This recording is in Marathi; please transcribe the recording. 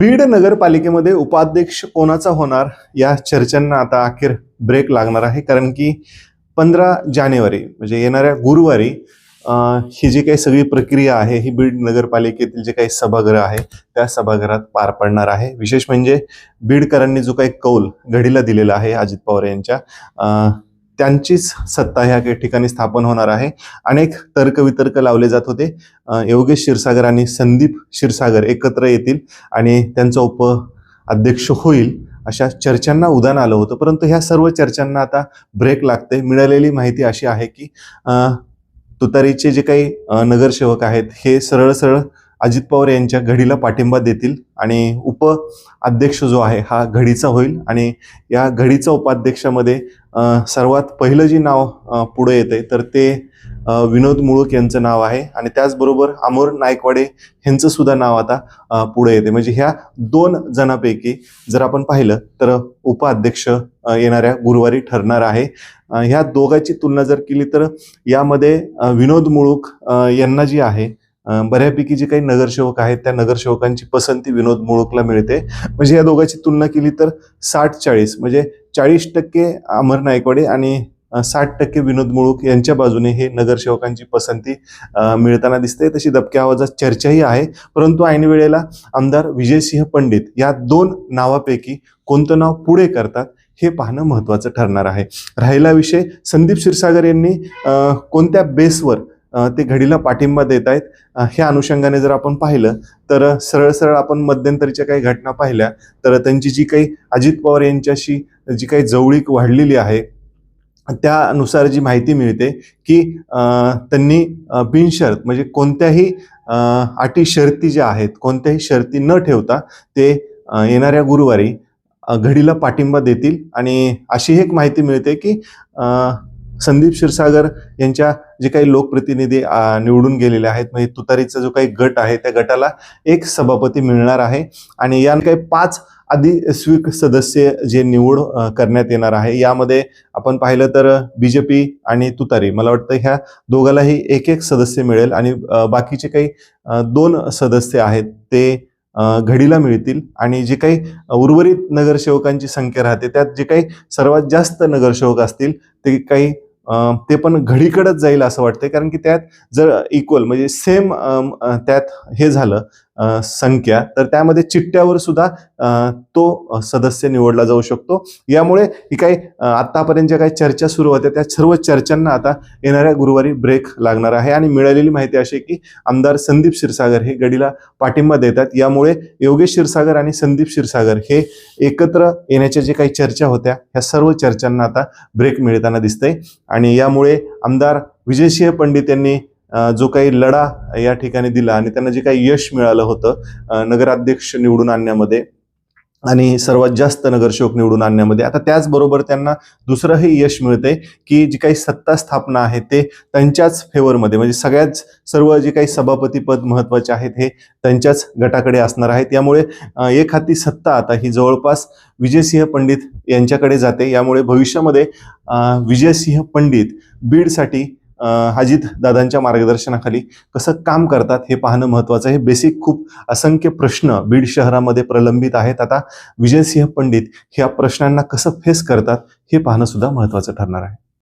बीड नगरपालिकेमध्ये उपाध्यक्ष कोणाचा होणार या चर्चांना आता अखेर ब्रेक लागणार आहे. कारण की पंधरा जानेवारी म्हणजे येणाऱ्या गुरुवारी ही जी काही सगळी प्रक्रिया आहे ही बीड नगरपालिकेतील जे काही सभागृह आहे त्या सभागृहात पार पडणार आहे. विशेष म्हणजे बीडकरांनी जो काही कौल घडीला दिलेला आहे अजित पवार यांच्या त्यांचीच सत्ता ह्या काही ठिकाणी स्थापन होणार आहे. अनेक तर्कवितर्क लावले जात होते. योगेश क्षीरसागर आणि संदीप क्षीरसागर एकत्र येतील आणि त्यांचा उप अध्यक्ष होईल अशा चर्चांना उदान आलं होतं. परंतु ह्या सर्व चर्चांना आता ब्रेक लागते. मिळालेली माहिती अशी आहे की तुतारीचे जे काही नगरसेवक आहेत हे सरळ सरळ अजित पवार यांच्या घडीला पाठिंबा देतील आणि उप अध्यक्ष जो आहे हा घडीचा होईल. आणि या घडीचा उपाध्यक्षामध्ये सर्वात पहिलं जे नाव पुढे येते तर ते विनोद मुळूक यांचं नाव आहे. आणि त्याचबरोबर अमोर नायकवाडे यांचं सुद्धा नाव आता पुढे येते म्हणजे ह्या दोन जणांपैकी जर आपण पाहिलं तर उपाध्यक्ष येणाऱ्या गुरुवारी ठरणार आहे. ह्या दोघांची तुलना जर केली तर यामध्ये विनोद मुळूक यांना जी आहे बऱ्यापैकी जे काही नगरसेवक आहेत त्या नगरसेवकांची पसंती विनोद मुळूकला मिळते. म्हणजे या दोघांची तुलना केली तर साठ चाळीस म्हणजे चाळीस टक्के अमर नायकवाडे आणि साठ टक्के विनोद मुळूक यांच्या बाजूने हे नगरसेवकांची पसंती मिळताना दिसते. तशी दबक्या आवाजात चर्चाही आहे. परंतु ऐन वेळेला आमदार विजयसिंह पंडित या दोन नावापैकी कोणतं नाव पुढे करतात हे पाहणं महत्त्वाचं ठरणार आहे. राहिला विषय संदीप क्षीरसागर यांनी कोणत्या बेसवर ते घडीला पाठिंबा देत आहेत ह्या अनुषंगाने जर आपण पाहिलं तर सरळ सरळ आपण मध्यंतरीच्या काही घटना पाहिल्या तर त्यांची जी काही अजित पवार यांच्याशी जी काही जवळीक वाढलेली आहे त्यानुसार जी माहिती मिळते की त्यांनी बिनशर्त म्हणजे कोणत्याही अटी शर्ती ज्या आहेत कोणत्याही शर्ती न ठेवता ते येणाऱ्या गुरुवारी घडीला पाठिंबा देतील. आणि अशी एक माहिती मिळते की संदीप क्षीरसागर यांच्या जे काही लोकप्रतिनिधी निवडून गेलेले आहेत म्हणजे तुतारीचा जो काही गट आहे त्या गटाला एक सभापती मिळणार आहे. आणि या काही पाच अधिस्वीक सदस्य जे निवड करण्यात येणार आहे यामध्ये आपण पाहिलं तर बीजेपी आणि तुतारी. मला वाटतं ह्या दोघालाही एक एक सदस्य मिळेल. आणि बाकीचे काही दोन सदस्य आहेत ते घडीला मिळतील. आणि जे काही उर्वरित नगरसेवकांची संख्या राहते त्यात जे काही सर्वात जास्त नगरसेवक असतील ते काही ते पण घडीकडच जाईल असं वाटतंय. कारण की त्यात जर इक्वल म्हणजे सेम त्यात हे झालं संख्या तर त्यामध्ये चिठ्ठ्यावर सुद्धा तो सदस्य निवडला जाऊ शकतो. यामुळे ही काही आत्तापर्यंत आतापर्यंत ज्या काही चर्चा सुरू होत्या त्या सर्व चर्चांना आता येणाऱ्या गुरुवारी ब्रेक लागणार आहे. आणि मिळालेली माहिती अशी आहे की आमदार संदीप क्षीरसागर हे गडीला पाठिंबा देतात. यामुळे योगेश क्षीरसागर आणि संदीप क्षीरसागर हे एकत्र येण्याच्या जे काही चर्चा होत्या ह्या सर्व चर्चांना आता ब्रेक मिळताना दिसतंय. आणि यामुळे आमदार विजयसिंह पंडित यांनी जो काही लढा या ठिकाणी दिला आणि त्यांना जे काही यश मिळालं होतं नगराध्यक्ष निवडून आणण्यामध्ये आणि सर्वात जास्त नगरसेवक निवडून आणण्यामध्ये. आता त्याचबरोबर त्यांना दुसरंही यश मिळते की जी काही सत्ता स्थापना आहे ते त्यांच्याच फेवरमध्ये म्हणजे सगळ्याच सर्व जे काही सभापतीपद महत्त्वाचे आहेत हे त्यांच्याच गटाकडे असणार आहेत. यामुळे एक हाती सत्ता आता ही जवळपास विजयसिंह पंडित यांच्याकडे जाते. यामुळे भविष्यामध्ये विजयसिंह पंडित बीडसाठी अं, दादांच्या मार्गदर्शनाखाली कसं काम करतात हे पाहणं महत्वाचं आहे. बेसिक खूप असंख्य प्रश्न बीड शहरामध्ये प्रलंबित आहेत. आता विजयसिंह पंडित ह्या प्रश्नांना कसं फेस करतात हे पाहणं सुद्धा महत्वाचं ठरणार आहे.